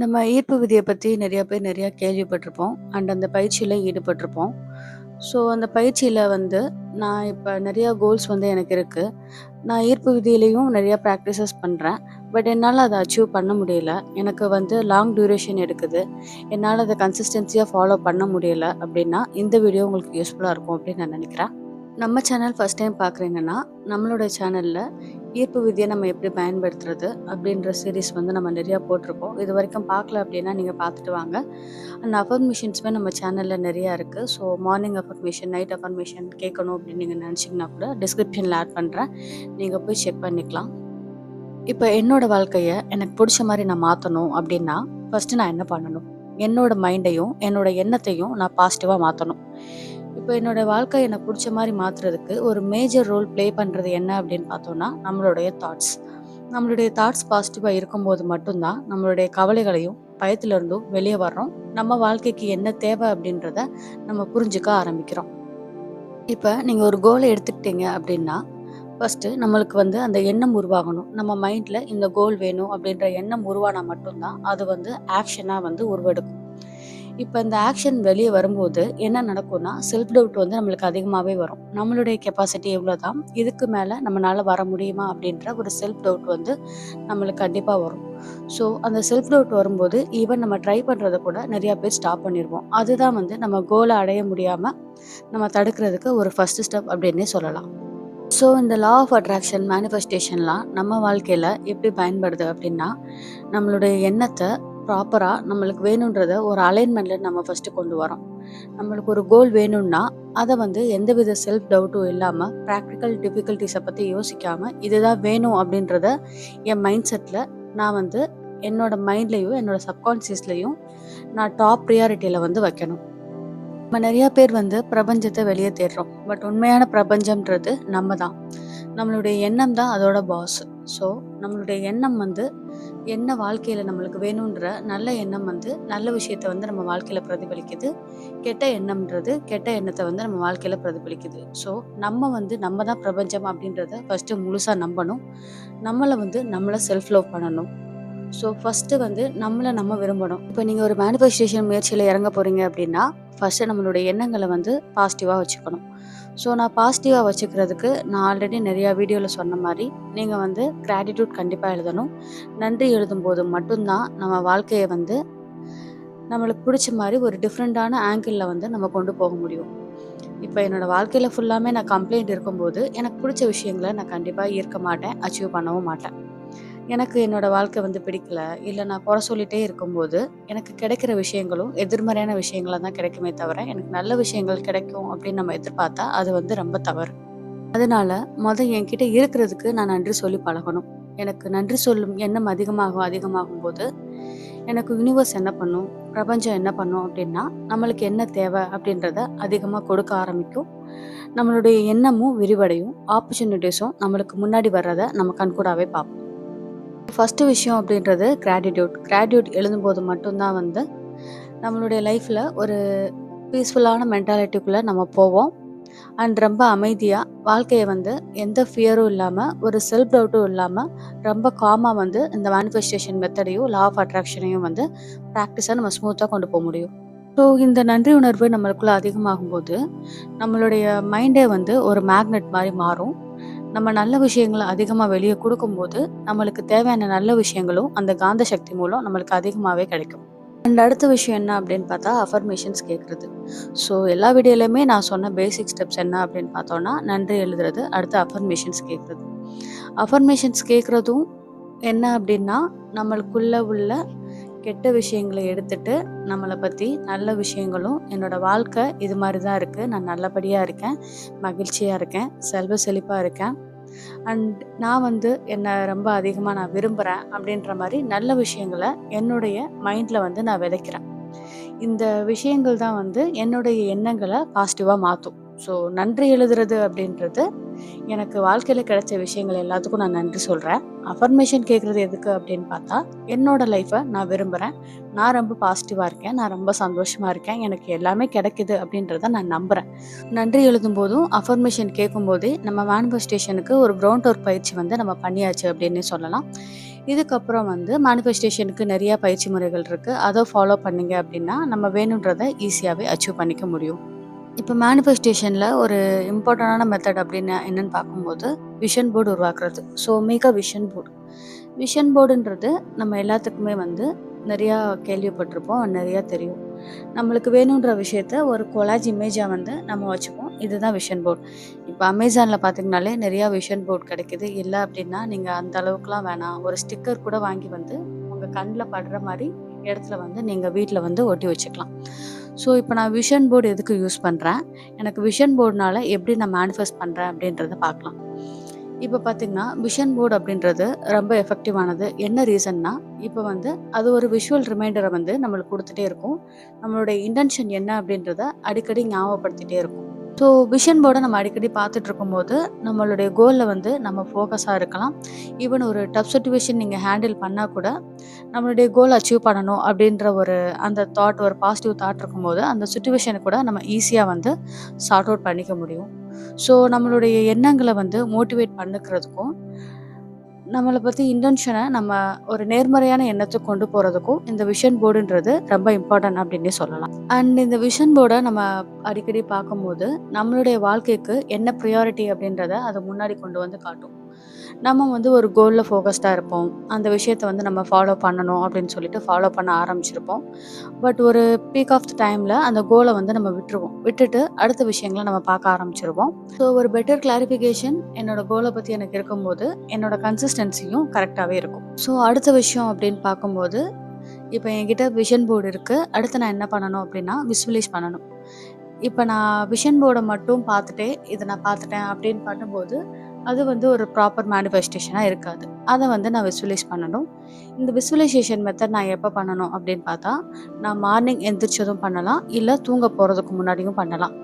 நம்ம ஈர்ப்பு விதியை பற்றி நிறையா பேர் நிறையா கேள்விப்பட்டிருப்போம். அண்ட் அந்த பயிற்சியில் ஈடுபட்டிருப்போம். ஸோ அந்த பயிற்சியில் வந்து நான் இப்போ நிறையா கோல்ஸ் வந்து எனக்கு இருக்குது நான் ஈர்ப்பு விதியிலையும் நிறையா ப்ராக்டிசஸ் பண்ணுறேன் பட் என்னால் அதை அச்சீவ் பண்ண முடியல. எனக்கு வந்து லாங் டியூரேஷன் எடுக்குது. என்னால் அதை கன்சிஸ்டன்சியாக ஃபாலோ பண்ண முடியல அப்படின்னா இந்த வீடியோ உங்களுக்கு யூஸ்ஃபுல்லாக இருக்கும் அப்படின்னு நான் நினைக்கிறேன். நம்ம சேனல் ஃபஸ்ட் டைம் பார்க்குறீங்கன்னா நம்மளோட சேனலில் ஈர்ப்பு விதியை நம்ம எப்படி பயன்படுத்துறது அப்படின்ற சீரிஸ் வந்து நம்ம நிறையா போட்டிருக்கோம். இது வரைக்கும் பார்க்கல அப்படின்னா நீங்கள் பார்த்துட்டு வாங்க. அண்ட் அஃபர்மேஷன்ஸுமே நம்ம சேனலில் நிறையா இருக்குது so morning affirmation night affirmation கேட்கணும் அப்படின்னு நீங்கள் நினச்சிங்கன்னா கூட டிஸ்கிரிப்ஷனில் ஆட் பண்ணுறேன் நீங்கள் போய் செக் பண்ணிக்கலாம். இப்போ என்னோடய வாழ்க்கையை எனக்கு பிடிச்ச மாதிரி நான் மாற்றணும் அப்படின்னா ஃபஸ்ட்டு நான் என்ன பண்ணணும்? என்னோட மைண்டையும் என்னோட எண்ணத்தையும் நான் பாசிட்டிவாக மாற்றணும் இப்போ என்னோட வாழ்க்கை எனக்கு பிடிச்ச மாதிரி மாற்றுறதுக்கு ஒரு மேஜர் ரோல் ப்ளே பண்ணுறது என்ன அப்படின்னு பார்த்தோன்னா நம்மளுடைய தாட்ஸ் நம்மளுடைய தாட்ஸ் பாசிட்டிவாக இருக்கும்போது மட்டும்தான் நம்மளுடைய கவலைகளையும் பயத்திலிருந்தும் வெளியே வர்றோம். நம்ம வாழ்க்கைக்கு என்ன தேவை அப்படின்றத நம்ம புரிஞ்சுக்க ஆரம்பிக்கிறோம். இப்போ நீங்கள் ஒரு கோலை எடுத்துக்கிட்டீங்க அப்படின்னா ஃபஸ்ட்டு நம்மளுக்கு வந்து அந்த எண்ணம் உருவாகணும். நம்ம மைண்டில் இந்த கோல் வேணும் அப்படின்ற எண்ணம் உருவானா மட்டும்தான் அது வந்து ஆக்ஷனாக வந்து உருவெடுக்கும். இப்போ இந்த ஆக்ஷன் வெளியே வரும்போது என்ன நடக்கும்னா செல்ஃப் டவுட் வந்து நம்மளுக்கு அதிகமாகவே வரும். நம்மளுடைய கெப்பாசிட்டி எவ்வளோ தான் இதுக்கு மேலே நம்மளால் வர முடியுமா அப்படின்ற ஒரு செல்ஃப் டவுட் வந்து நம்மளுக்கு கண்டிப்பாக வரும். ஸோ அந்த செல்ஃப் டவுட் வரும்போது ஈவன் நம்ம ட்ரை பண்ணுறத கூட நிறையா பேர் ஸ்டாப் பண்ணிடுவோம். அதுதான் வந்து நம்ம கோலை அடைய முடியாமல் நம்ம தடுக்கிறதுக்கு ஒரு ஃபஸ்ட்டு ஸ்டெப் அப்படின்னே சொல்லலாம். ஸோ இந்த லா ஆஃப் அட்ராக்ஷன் மேனிஃபெஸ்டேஷன்லாம் நம்ம வாழ்க்கையில் எப்படி பயன்படுது அப்படின்னா நம்மளுடைய எண்ணத்தை ப்ராப்பராக நம்மளுக்கு வேணுன்றத ஒரு அலைன்மெண்ட்டில் நம்ம ஃபஸ்ட்டு கொண்டு வரோம். நம்மளுக்கு ஒரு கோல் வேணும்னா அதை வந்து எந்தவித செல்ஃப் டவுட்டும் இல்லாமல் ப்ராக்டிக்கல் டிஃபிகல்ட்டிஸை பற்றி யோசிக்காமல் இதுதான் வேணும் அப்படின்றத என் மைண்ட் செட்டில் நான் வந்து என்னோட மைண்ட்லேயும் என்னோட சப்கான்சியஸ்லேயும் நான் டாப் ப்ரியாரிட்டியில் வந்து வைக்கணும். நம்ம நிறையா பேர் வந்து பிரபஞ்சத்தை வெளியே தேடுறோம். பட் உண்மையான பிரபஞ்சம்ன்றது நம்ம தான் நம்மளுடைய எண்ணம் தான் அதோட பாஸ் ஸோ நம்மளுடைய எண்ணம் வந்து என்ன வாழ்க்கையில் நம்மளுக்கு வேணுன்ற நல்ல எண்ணம் வந்து நல்ல விஷயத்த வந்து நம்ம வாழ்க்கையில் பிரதிபலிக்குது. கெட்ட எண்ணம்ன்றது கெட்ட எண்ணத்தை வந்து நம்ம வாழ்க்கையில் பிரதிபலிக்குது. ஸோ நம்ம வந்து நம்ம தான் பிரபஞ்சம் அப்படின்றத ஃபஸ்ட்டு முழுசாக நம்பணும். நம்மளை வந்து நம்மளை செல்ஃப் லவ் பண்ணணும். ஸோ ஃபஸ்ட்டு வந்து நம்மளை நம்ம விரும்பணும். இப்போ நீங்கள் ஒரு மேனிஃபெஸ்டேஷன் முயற்சியில் இறங்க போகிறீங்க அப்படின்னா ஃபஸ்ட்டு நம்மளுடைய எண்ணங்களை வந்து பாசிட்டிவாக வச்சுக்கணும். ஸோ நான் பாசிட்டிவாக வச்சுக்கிறதுக்கு நான் ஆல்ரெடி நிறையா வீடியோவில் சொன்ன மாதிரி நீங்கள் வந்து கிராட்டிடியூட் கண்டிப்பாக எழுதணும். நன்றி எழுதும்போது மட்டும்தான் நம்ம வாழ்க்கையை வந்து நம்மளுக்கு பிடிச்ச மாதிரி ஒரு டிஃப்ரெண்ட்டான ஆங்கிளில் வந்து நம்ம கொண்டு போக முடியும். இப்போ என்னோடய வாழ்க்கையில் ஃபுல்லாமே நான் கம்ப்ளைண்ட் இருக்கும்போது எனக்கு பிடிச்ச விஷயங்களை நான் கண்டிப்பாக ஈர்க்க மாட்டேன் அச்சீவ் பண்ணவும் மாட்டேன். எனக்கு என்னோடய வாழ்க்கை வந்து பிடிக்கல. இல்லை நான் குறை சொல்லிகிட்டே இருக்கும்போது எனக்கு கிடைக்கிற விஷயங்களும் எதிர்மறையான விஷயங்களாக தான் கிடைக்குமே தவிர எனக்கு நல்ல விஷயங்கள் கிடைக்கும் அப்படின்னு நம்ம எதிர்பார்த்தா அது வந்து ரொம்ப தவறு. அதனால மொதல் என்கிட்ட இருக்கிறதுக்கு நான் நன்றி சொல்லி பழகணும். எனக்கு நன்றி சொல்லும் எண்ணம் அதிகமாகும் அதிகமாகும் போது எனக்கு யூனிவர்ஸ் என்ன பண்ணும் பிரபஞ்சம் என்ன பண்ணும் அப்படின்னா நம்மளுக்கு என்ன தேவை அப்படின்றத அதிகமாக கொடுக்க ஆரம்பிக்கும். நம்மளுடைய எண்ணமும் விரிவடையும். ஆப்பர்ச்சுனிட்டிஸும் நம்மளுக்கு முன்னாடி வர்றதை நம்ம கண்கூடாவே பார்ப்போம். ஃபஸ்ட்டு விஷயம் அப்படின்றது கிராட்டிடியூட் கிராட்டிடியூட் எழுதும்போது மட்டும்தான் வந்து நம்மளுடைய லைஃப்பில் ஒரு பீஸ்ஃபுல்லான மென்டாலிட்டிக்குள்ளே நம்ம போவோம். அண்ட் ரொம்ப அமைதியாக வாழ்க்கையை வந்து எந்த ஃபியரும் இல்லாமல் ஒரு செல்ஃப் டவுட்டும் இல்லாமல் ரொம்ப காமாக வந்து இந்த மேனிஃபெஸ்டேஷன் மெத்தடையும் லா ஆஃப் அட்ராக்ஷனையும் வந்து ப்ராக்டிஸாக நம்ம ஸ்மூத்தாக கொண்டு போக முடியும். ஸோ இந்த நன்றி உணர்வு நம்மளுக்குள்ளே அதிகமாகும்போது நம்மளுடைய மைண்டே வந்து ஒரு மேக்னெட் மாதிரி மாறும். நம்ம நல்ல விஷயங்களை அதிகமாக வெளியே கொடுக்கும்போது நம்மளுக்கு தேவையான நல்ல விஷயங்களும் அந்த காந்த சக்தி மூலம் நம்மளுக்கு அதிகமாகவே கிடைக்கும். அண்ட் அடுத்த விஷயம் என்ன அப்படின்னு பார்த்தா அஃபர்மேஷன்ஸ் கேட்குறது ஸோ எல்லா வீடியோலையுமே நான் சொன்ன பேசிக் ஸ்டெப்ஸ் என்ன அப்படின்னு பார்த்தோன்னா நன்றி எழுதுறது அடுத்து அஃபர்மேஷன்ஸ் கேட்குறது அஃபர்மேஷன்ஸ் கேட்குறதும் என்ன அப்படின்னா நம்மளுக்குள்ள உள்ள கெட்ட விஷயங்களை எடுத்துட்டு நம்மளை பற்றி நல்ல விஷயங்களும் என்னோடய வாழ்க்கை இது மாதிரி தான் இருக்குது நான் நல்லபடியாக இருக்கேன் மகிழ்ச்சியாக இருக்கேன் செல்வ செழிப்பாக இருக்கேன். அண்ட் நான் வந்து என்னை ரொம்ப அதிகமாக நான் விரும்புகிறேன் அப்படின்ற மாதிரி நல்ல விஷயங்களை என்னுடைய மைண்டில் வந்து நான் விதைக்கிறேன். இந்த விஷயங்கள் தான் வந்து என்னுடைய எண்ணங்களை பாசிட்டிவாக மாற்றும் ஸோ நன்றி எழுதுறது அப்படின்றது எனக்கு வாழ்க்கையில் கிடைச்ச விஷயங்கள் எல்லாத்துக்கும் நான் நன்றி சொல்கிறேன் அஃபர்மேஷன் கேட்குறது எதுக்கு அப்படின்னு பார்த்தா என்னோட லைஃப்பை நான் விரும்புகிறேன் நான் ரொம்ப பாசிட்டிவாக இருக்கேன். நான் ரொம்ப சந்தோஷமாக இருக்கேன். எனக்கு எல்லாமே கிடைக்குது அப்படின்றத நான் நம்புகிறேன் நன்றி எழுதும் போதும் அஃபர்மேஷன் கேட்கும்போதே நம்ம மேனிஃபெஸ்டேஷனுக்கு ஒரு கிரவுண்ட் ஒர்க் பயிற்சி வந்து நம்ம பண்ணியாச்சு அப்படின்னு சொல்லலாம். இதுக்கப்புறம் வந்து மேனிஃபெஸ்டேஷனுக்கு நிறையா பயிற்சி முறைகள் இருக்குது அதை ஃபாலோ பண்ணிங்க அப்படின்னா நம்ம வேணுன்றதை ஈஸியாகவே அச்சீவ் பண்ணிக்க முடியும். இப்போ மேனிஃபெஸ்டேஷனில் ஒரு இம்பார்ட்டண்டான மெத்தட் அப்படின்னு என்னென்னு பார்க்கும்போது விஷன் போர்டு உருவாக்குறது. So make vision board vision போர்டுன்றது நம்ம எல்லாத்துக்குமே வந்து நிறையா கேள்விப்பட்டிருப்போம் நிறையா தெரியும். நம்மளுக்கு வேணுன்ற விஷயத்த ஒரு கொலாஜ் இமேஜாக வந்து நம்ம வச்சுப்போம். இதுதான் விஷன் போர்டு இப்போ அமேசானில் பார்த்தீங்கனாலே நிறையா விஷன் போர்டு கிடைக்கிது. இல்லை அப்படின்னா நீங்கள் அந்த அளவுக்குலாம் வேணாம். ஒரு ஸ்டிக்கர் கூட வாங்கி வந்து உங்கள் கண்ணில் படுற மாதிரி இடத்துல வந்து நீங்கள் வீட்டில் வந்து ஒட்டி வச்சுக்கலாம். ஸோ இப்போ நான் விஷன் போர்டு எதுக்கு யூஸ் பண்ணுறேன் எனக்கு விஷன் போர்டுனால எப்படி நான் மேனிஃபெஸ்ட் பண்ணுறேன் அப்படின்றத பார்க்கலாம். இப்போ பார்த்தீங்கன்னா விஷன் போர்டு அப்படின்றது ரொம்ப எஃபெக்டிவானது என்ன ரீசன்னா இப்போ வந்து அது ஒரு விஷுவல் ரிமைண்டரை வந்து நம்மளுக்கு கொடுத்துட்டே இருக்கும். நம்மளுடைய இன்டென்ஷன் என்ன அப்படின்றத அடிக்கடி ஞாபகப்படுத்திகிட்டே இருக்கும். ஸோ விஷன் போர்டை நம்ம அடிக்கடி பார்த்துட்டு இருக்கும்போது நம்மளுடைய கோலில் வந்து நம்ம ஃபோக்கஸாக இருக்கலாம். ஈவன் ஒரு டஃப் சுச்சுவேஷன் நீங்கள் ஹேண்டில் பண்ணால் கூட நம்மளுடைய கோல் அச்சீவ் பண்ணணும் அப்படின்ற ஒரு அந்த தாட் ஒரு பாசிட்டிவ் தாட் இருக்கும்போது அந்த சுச்சுவேஷனை கூட நம்ம ஈஸியாக வந்து சார்ட் அவுட் பண்ணிக்க முடியும். ஸோ நம்மளுடைய எண்ணங்களை வந்து மோட்டிவேட் பண்ணுக்கிறதுக்கும் நம்மளை பற்றி இன்டென்ஷனை நம்ம ஒரு நேர்மறையான எண்ணத்தை கொண்டு போகிறதுக்கும் இந்த விஷன் போர்டுன்றது ரொம்ப இம்பார்ட்டன்ட் அப்படின்னே சொல்லலாம். அண்ட் இந்த விஷன் போர்டை நம்ம அடிக்கடி பார்க்கும்போது நம்மளுடைய வாழ்க்கைக்கு என்ன ப்ரியாரிட்டி அப்படின்றத அதை முன்னாடி கொண்டு வந்து காட்டும். நம்ம வந்து ஒரு கோலில் ஃபோக்கஸ்டாக இருப்போம். அந்த விஷயத்தை வந்து நம்ம ஃபாலோ பண்ணணும் அப்படின்னு சொல்லிட்டு ஃபாலோ பண்ண ஆரம்பிச்சிருப்போம். பட் ஒரு பீக் ஆஃப் த டைமில் அந்த கோலை வந்து நம்ம விட்டுருவோம். விட்டுட்டு அடுத்த விஷயங்களை நம்ம பார்க்க ஆரம்பிச்சிருவோம். ஸோ ஒரு பெட்டர் கிளாரிஃபிகேஷன் என்னோட கோலை பற்றி எனக்கு இருக்கும்போது என்னோட கன்சிஸ்டன்சியும் கரெக்டாகவே இருக்கும். ஸோ அடுத்த விஷயம் அப்படின்னு பார்க்கும்போது இப்போ என்கிட்ட விஷன் போர்டு இருக்குது அடுத்து நான் என்ன பண்ணணும் அப்படின்னா விசுவலைஸ் பண்ணணும். இப்போ நான் விஷன் போர்டை மட்டும் பார்த்துட்டே இதை நான் பார்த்துட்டேன் அப்படின்னு பண்ணும்போது அது வந்து ஒரு ப்ராப்பர் மேனிஃபெஸ்டேஷனாக இருக்காது. அதை வந்து நான் விசுவலைஸ் பண்ணணும். இந்த விசுவலைசேஷன் மெத்தட் நான் எப்போ பண்ணணும் அப்படின்னு பார்த்தா நான் மார்னிங் எந்திரிச்சதும் பண்ணலாம் இல்லை தூங்க போகிறதுக்கு முன்னாடியும் பண்ணலாம்.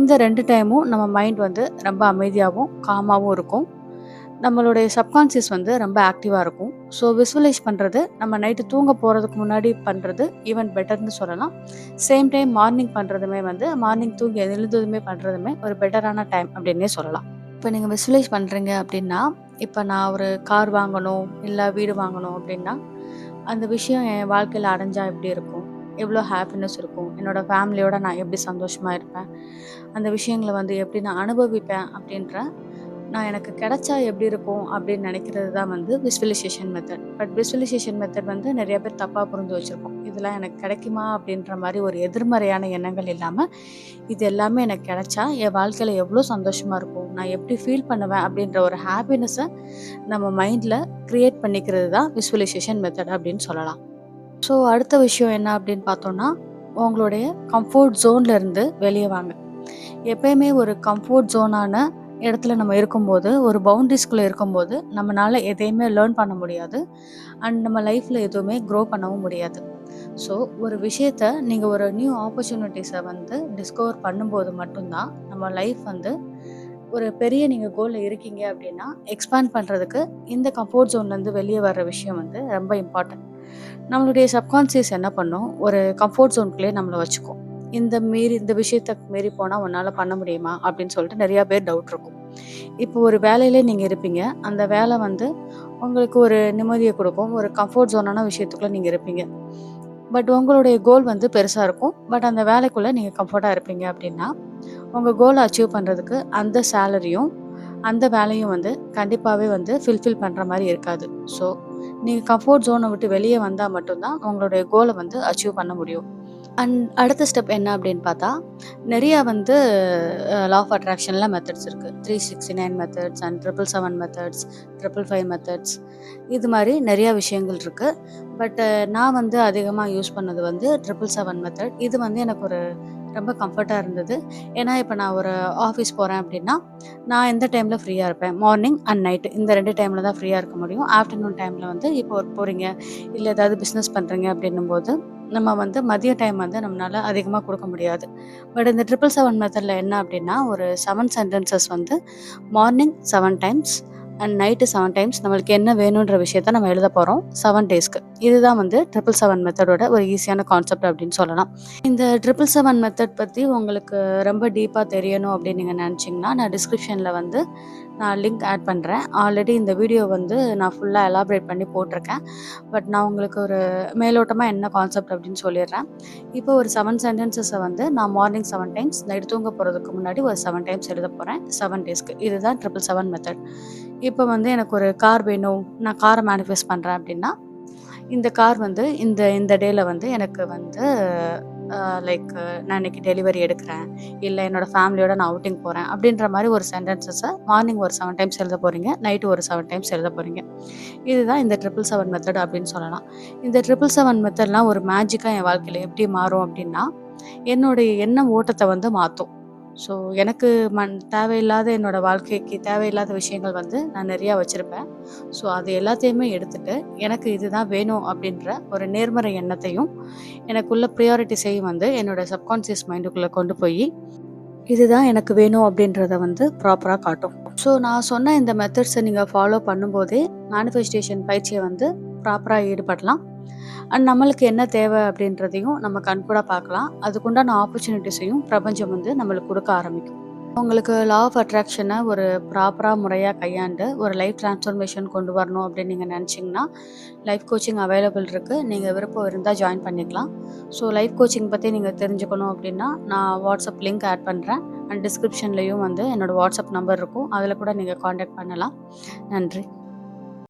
இந்த ரெண்டு டைமும் நம்ம மைண்ட் வந்து ரொம்ப அமைதியாகவும் காமாகவும் இருக்கும். நம்மளுடைய சப்கான்சியஸ் வந்து ரொம்ப ஆக்டிவாக இருக்கும். ஸோ விசுவலைஸ் பண்ணுறது நம்ம நைட்டு தூங்க போகிறதுக்கு முன்னாடி பண்ணுறது ஈவன் பெட்டர்னு சொல்லலாம். சேம் டைம் மார்னிங் பண்ணுறதுமே வந்து மார்னிங் தூங்கி எழுந்ததுமே பண்ணுறதுமே ஒரு பெட்டரான டைம் அப்படின்னே சொல்லலாம். இப்போ நீங்கள் விசுவலைஸ் பண்ணுறீங்க அப்படின்னா இப்போ நான் ஒரு கார் வாங்கணும் இல்லை வீடு வாங்கணும் அப்படின்னா அந்த விஷயம் என் வாழ்க்கையில் அடைஞ்சால் எப்படி இருக்கும்? எவ்வளோ ஹாப்பினஸ் இருக்கும்? என்னோடய ஃபேமிலியோட நான் எப்படி சந்தோஷமாக இருப்பேன்? அந்த விஷயங்களை வந்து எப்படி நான் அனுபவிப்பேன் அப்படின்ற நான் எனக்கு கிடைச்சா எப்படி இருக்கும் அப்படின்னு நினைக்கிறது தான் வந்து visualisation method but visualisation method வந்து நிறைய பேர் தப்பாக புரிஞ்சு வச்சுருக்கோம். இதெல்லாம் எனக்கு கிடைக்குமா அப்படின்ற மாதிரி ஒரு எதிர்மறையான எண்ணங்கள் இல்லாமல் இது எல்லாமே எனக்கு கிடைச்சா என் வாழ்க்கையில் எவ்வளோ சந்தோஷமாக இருக்கும் நான் எப்படி ஃபீல் பண்ணுவேன் அப்படின்ற ஒரு ஹாப்பினஸை நம்ம மைண்டில் க்ரியேட் பண்ணிக்கிறது தான் விஸ்வலைசேஷன் மெத்தட் அப்படின்னு சொல்லலாம். ஸோ அடுத்த விஷயம் என்ன அப்படின்னு பார்த்தோன்னா உங்களுடைய கம்ஃபோர்ட் ஜோன்லேருந்து வெளியே வாங்க. எப்பயுமே ஒரு கம்ஃபோர்ட் ஜோனான இடத்துல நம்ம இருக்கும்போது ஒரு பவுண்ட்ரிஸ்குள்ளே இருக்கும்போது நம்மளால் எதையுமே லேர்ன் பண்ண முடியாது. அண்ட் நம்ம லைஃப்பில் எதுவுமே க்ரோ பண்ணவும் முடியாது. ஸோ ஒரு விஷயத்த நீங்கள் ஒரு நியூ ஆப்பர்ச்சுனிட்டிஸை வந்து டிஸ்கவர் பண்ணும்போது மட்டும்தான் நம்ம லைஃப் வந்து ஒரு பெரிய நீங்கள் கோலில் இருக்கீங்க அப்படின்னா எக்ஸ்பேண்ட் பண்ணுறதுக்கு இந்த கம்ஃபோர்ட் ஜோன்லேருந்து வெளியே வர்ற விஷயம் வந்து ரொம்ப இம்பார்ட்டன்ட் நம்மளுடைய சப்கான்சியஸ் என்ன பண்ணும்? ஒரு கம்ஃபோர்ட் ஜோனுக்குள்ளேயே நம்மளை வச்சுக்கும். இந்த மீறி இந்த விஷயத்த மீறி போனால் உன்னால் பண்ண முடியுமா? அப்படின்னு சொல்லிட்டு நிறையா பேர் டவுட் இருக்கும். இப்போ ஒரு வேலையிலே நீங்கள் இருப்பீங்க. அந்த வேலை வந்து உங்களுக்கு ஒரு நிம்மதியை கொடுக்கும். ஒரு கம்ஃபர்ட் ஜோனான விஷயத்துக்குள்ளே நீங்கள் இருப்பீங்க. பட் உங்களுடைய கோல் வந்து பெருசாக இருக்கும். பட் அந்த வேலைக்குள்ளே நீங்கள் கம்ஃபர்ட்டாக இருப்பீங்க அப்படின்னா உங்கள் கோலை அச்சீவ் பண்ணுறதுக்கு அந்த சேலரியும் அந்த வேலையும் வந்து கண்டிப்பாகவே வந்து ஃபில்ஃபில் பண்ணுற மாதிரி இருக்காது. ஸோ நீங்கள் கம்ஃபர்ட் ஜோனை விட்டு வெளியே வந்தால் மட்டும்தான் உங்களுடைய கோலை வந்து அச்சீவ் பண்ண முடியும். அண்ட் அடுத்த ஸ்டெப் என்ன அப்படின்னு பார்த்தா நிறையா வந்து லா ஆஃப் அட்ராக்ஷனில் மெத்தட்ஸ் இருக்குது three sixty nine methods and triple seven methods triple five methods இது மாதிரி நிறையா விஷயங்கள் இருக்குது பட் நான் வந்து அதிகமாக யூஸ் பண்ணது வந்து ட்ரிபிள் செவன் மெத்தட் இது வந்து எனக்கு ஒரு ரொம்ப கம்ஃபர்ட்டாக இருந்தது. ஏன்னா இப்போ நான் ஒரு ஆஃபீஸ் போகிறேன் அப்படின்னா நான் எந்த டைமில் ஃப்ரீயாக இருப்பேன்? மார்னிங் அண்ட் நைட்டு இந்த ரெண்டு டைமில் தான் ஃப்ரீயாக இருக்க முடியும். ஆஃப்டர்நூன் டைமில் வந்து இப்போ ஒர்க் போகிறீங்க இல்லை ஏதாவது பிஸ்னஸ் பண்ணுறீங்க அப்படின்னும் போது நம்ம வந்து மதிய டைம் வந்து நம்மளால் அதிகமாக கொடுக்க முடியாது. பட் இந்த ட்ரிபிள் செவன் மெத்தடில் என்ன அப்படின்னா ஒரு செவன் சென்டென்சஸ் வந்து morning seven times and night seven times நம்மளுக்கு என்ன வேணுன்ற விஷயத்த நம்ம எழுத போகிறோம் செவன் டேஸ்க்கு இதுதான் வந்து ட்ரிபிள் செவன் மெத்தடோட ஒரு ஈஸியான கான்செப்ட் அப்படின்னு சொல்லலாம். இந்த ட்ரிபிள் செவன் மெத்தட் பற்றி உங்களுக்கு ரொம்ப டீப்பாக தெரியணும் அப்படின்னு நீங்கள் நினச்சிங்கன்னா நான் டிஸ்கிரிப்ஷனில் வந்து நான் லிங்க் ஆட் பண்ணுறேன் ஆல்ரெடி இந்த வீடியோ வந்து நான் ஃபுல்லாக எலாபரேட் பண்ணி போட்டிருக்கேன். பட் நான் உங்களுக்கு ஒரு மேலோட்டமாக என்ன கான்செப்ட் அப்படின்னு சொல்லிடுறேன். இப்போ ஒரு செவன் சென்டென்சஸை வந்து நான் மார்னிங் செவன் டைம்ஸ் நைட் தூங்க போகிறதுக்கு முன்னாடி ஒரு செவன் டைம்ஸ் எழுத போகிறேன் செவன் டேஸ்க்கு இதுதான் ட்ரிபிள் செவன் மெத்தட் இப்போ வந்து எனக்கு ஒரு கார் வேணும். நான் காரை மேனிஃபெஸ்ட் பண்ணுறேன் அப்படின்னா இந்த கார் வந்து இந்த இந்த டேயில் வந்து எனக்கு வந்து லைக் நான் இன்னைக்கு டெலிவரி எடுக்கிறேன். இல்லை என்னோட ஃபேமிலியோட நான் அவுட்டிங் போகிறேன் அப்படின்ற மாதிரி ஒரு சென்டென்சஸை மார்னிங் ஒரு செவன் டைம்ஸ் எழுத போகிறீங்க நைட்டு ஒரு செவன் டைம்ஸ் எழுத போகிறீங்க இதுதான் இந்த ட்ரிபிள் செவன் மெத்தட் அப்படின்னு சொல்லலாம். இந்த ட்ரிபிள் செவன் மெத்தட்லாம் ஒரு மேஜிக்காக என் வாழ்க்கையில் எப்படி மாறும் அப்படின்னா என்னுடைய எண்ணம் ஓட்டத்தை வந்து மாற்றும் ஸோ எனக்கு மண் தேவையில்லாத என்னோட வாழ்க்கைக்கு தேவையில்லாத விஷயங்கள் வந்து நான் நிறையா வச்சுருப்பேன். ஸோ அது எல்லாத்தையுமே எடுத்துட்டு எனக்கு இதுதான் வேணும் அப்படின்ற ஒரு நேர்மறை எண்ணத்தையும் எனக்குள்ள ப்ரியாரிட்டிஸையும் வந்து என்னோட சப்கான்சியஸ் மைண்டுக்குள்ளே கொண்டு போய் இதுதான் எனக்கு வேணும் அப்படின்றத வந்து ப்ராப்பராக காட்டும். ஸோ நான் சொன்ன இந்த மெத்தட்ஸை நீங்கள் ஃபாலோ பண்ணும்போதே மேனிஃபெஸ்டேஷன் பயிற்சியை வந்து ப்ராப்பராக ஈடுபடலாம். அண்ட் நம்மளுக்கு என்ன தேவை அப்படின்றதையும் நம்ம கண்கூடாக பார்க்கலாம். அதுக்குண்டான ஆப்பர்ச்சுனிட்டிஸையும் பிரபஞ்சம் வந்து நம்மளுக்கு கொடுக்க ஆரம்பிக்கும். உங்களுக்கு லா ஆஃப் அட்ராக்ஷனை ஒரு ப்ராப்பராக முறையாக கையாண்டு ஒரு லைஃப் டிரான்ஸ்ஃபர்மேஷன் கொண்டு வரணும் அப்படின்னு நீங்கள் நினச்சிங்கன்னா லைஃப் கோச்சிங் அவைலபிள் இருக்குது நீங்கள் விருப்பம் இருந்தால் ஜாயின் பண்ணிக்கலாம். ஸோ லைஃப் கோச்சிங் பற்றி நீங்கள் தெரிஞ்சுக்கணும் அப்படின்னா நான் வாட்ஸ்அப் லிங்க் ஆட் பண்ணுறேன் அண்ட் டிஸ்கிரிப்ஷன்லேயும் வந்து என்னோடய வாட்ஸ்அப் நம்பர் இருக்கும். அதில் கூட நீங்கள் காண்டாக்ட் பண்ணலாம். நன்றி.